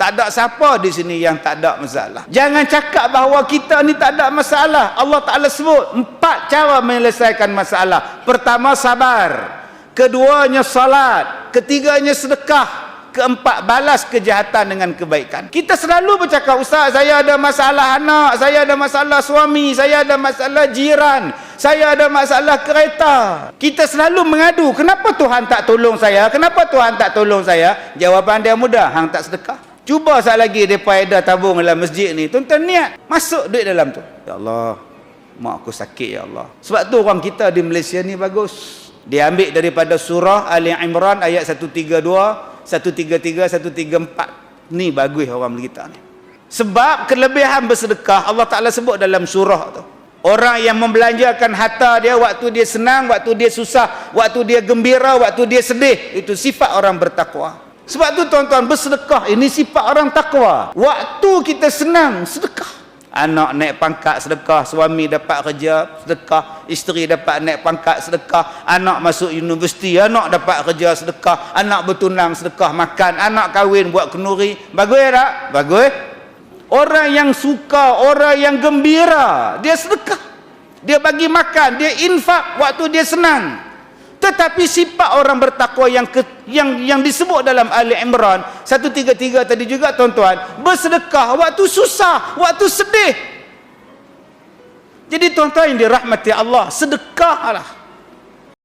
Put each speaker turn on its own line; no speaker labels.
Tak ada siapa di sini yang tak ada masalah. Jangan cakap bahawa kita ni tak ada masalah. Allah Ta'ala sebut empat cara menyelesaikan masalah. Pertama sabar. Keduanya salat. Ketiganya sedekah. Keempat balas kejahatan dengan kebaikan. Kita selalu bercakap, Ustaz saya ada masalah anak. Saya ada masalah suami. Saya ada masalah jiran. Saya ada masalah kereta. Kita selalu mengadu. Kenapa Tuhan tak tolong saya? Kenapa Tuhan tak tolong saya? Jawapan dia mudah. Hang tak sedekah. Cuba sekali lagi mereka ada tabung dalam masjid ni. Tuan-tuan niat. Masuk duit dalam tu. Ya Allah. Mak aku sakit ya Allah. Sebab tu orang kita di Malaysia ni bagus. Dia ambil daripada surah Ali Imran ayat 132, 133, 134. Ni bagus orang kita ni. Sebab kelebihan bersedekah Allah Ta'ala sebut dalam surah tu. Orang yang membelanjakan harta dia waktu dia senang, waktu dia susah, waktu dia gembira, waktu dia sedih. Itu sifat orang bertakwa. Sebab tu tuan-tuan bersedekah ini sifat orang takwa. Waktu kita senang sedekah. Anak naik pangkat sedekah, suami dapat kerja sedekah, isteri dapat naik pangkat sedekah, anak masuk universiti, anak dapat kerja sedekah, anak bertunang sedekah makan, anak kahwin buat kenuri. Bagus tak? Bagus. Orang yang suka, orang yang gembira, dia sedekah. Dia bagi makan, dia infak waktu dia senang. Tetapi sifat orang bertakwa yang ke, yang yang disebut dalam Ali Imran 133 tadi juga tuan-tuan, bersedekah waktu susah, waktu sedih. Jadi tuan-tuan yang dirahmati Allah, sedekahlah.